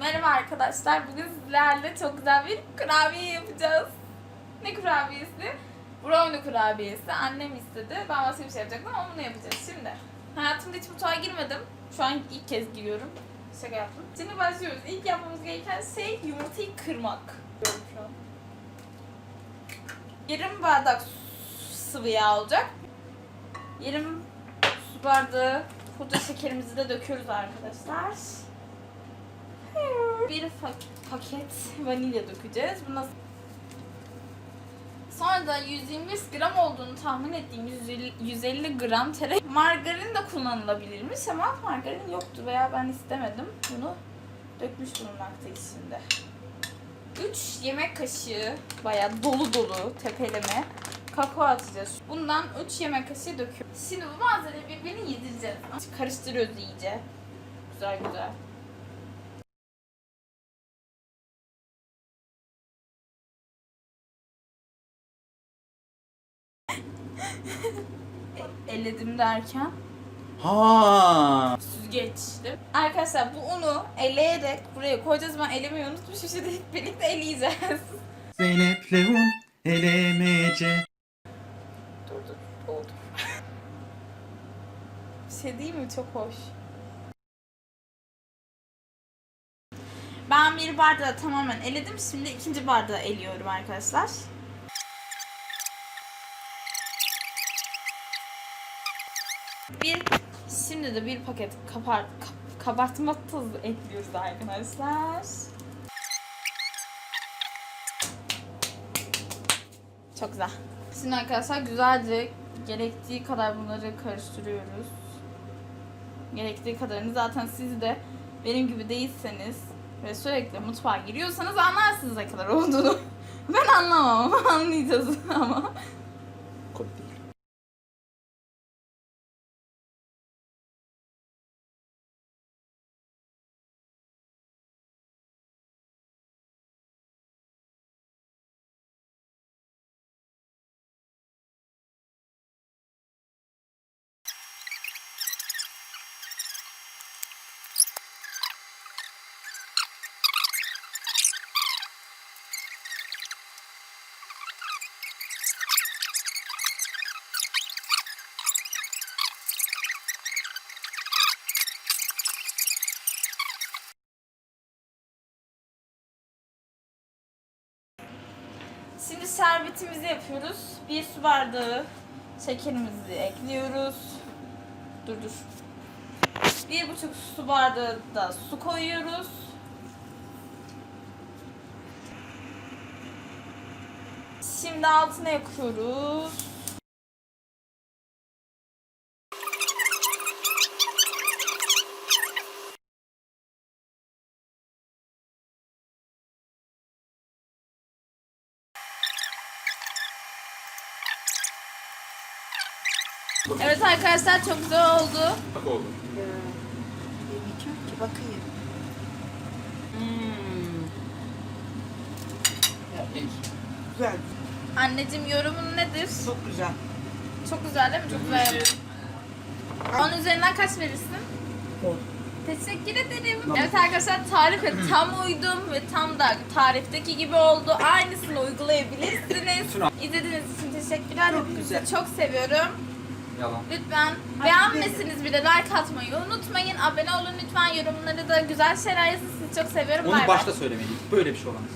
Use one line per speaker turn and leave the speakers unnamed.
Merhaba arkadaşlar. Bugün sizlerle çok güzel bir kurabiye yapacağız. Ne kurabiyesi? Brownie kurabiyesi. Annem istedi. Ben başka bir şey yapacaktım ama bunu yapacağız. Şimdi hayatımda hiç mutfağa girmedim. Şu an ilk kez giriyorum. Şaka yaptım. Şimdi başlıyoruz. İlk yapmamız gereken şey yumurtayı kırmak. Yarım bardak sıvı yağ olacak. Yarım su bardağı pudra şekerimizi de döküyoruz arkadaşlar. Bir paket vanilya dökeceğiz. Buna Sonra da 125 gram olduğunu tahmin ettiğim 150, 150 gram tereyağı. Margarin de kullanılabilirmiş ama margarin yoktu veya ben istemedim. Bunu dökmüş bulunmaktayız şimdi. 3 yemek kaşığı bayağı dolu dolu tepeleme kakao atacağız. Bundan 3 yemek kaşığı döküyoruz. Şimdi bu malzemeyi birbirini yedireceğiz. Karıştırıyoruz iyice. Güzel güzel. Elledim derken
Ha.
süzgeçtim. Arkadaşlar bu unu eleyerek buraya koyacağız. Ben elemeyi unutmuşum. Şimdi hep birlikte eleyeceğiz.
Zeynep Leon elemece.
dur dur oldu. bir şey değil mi? Çok hoş. Ben bir bardağı tamamen eledim. Şimdi ikinci bardağı eliyorum arkadaşlar. Bir şimdi de bir paket kapar, kap- kabartma tozu ekliyoruz arkadaşlar. Çok güzel. Şimdi arkadaşlar güzelce gerektiği kadar bunları karıştırıyoruz. Gerektiği kadarını zaten siz de benim gibi değilseniz ve sürekli mutfağa giriyorsanız anlarsınız ne kadar olduğunu. Ben anlamam ama anlayacağız ama.
Komik
Şimdi şerbetimizi yapıyoruz. Bir su bardağı şekerimizi ekliyoruz. Dur dur. Bir buçuk su bardağı da su koyuyoruz. Şimdi altına yakıyoruz. Evet arkadaşlar çok güzel oldu.
Bak oldu.
Yemeyeceğim ki bakayım. Güzel.
Anneciğim yorumun nedir?
Çok güzel.
Çok güzel değil mi? Çok güzel. Onun üzerinden kaç verirsin?
On.
Teşekkür ederim. Evet arkadaşlar tarife tam uydum ve tam da tarifteki gibi oldu. Aynısını uygulayabilirsiniz. İzlediğiniz için teşekkürler.
Çok
Hepinizi
güzel.
çok seviyorum.
Yalan.
Lütfen beğenmesiniz bile like atmayı unutmayın. Abone olun lütfen. Yorumları da güzel şeyler yazın. Sizi çok seviyorum.
Onu
Bay bay.
başta söylemeliydik. Böyle bir şey olamaz.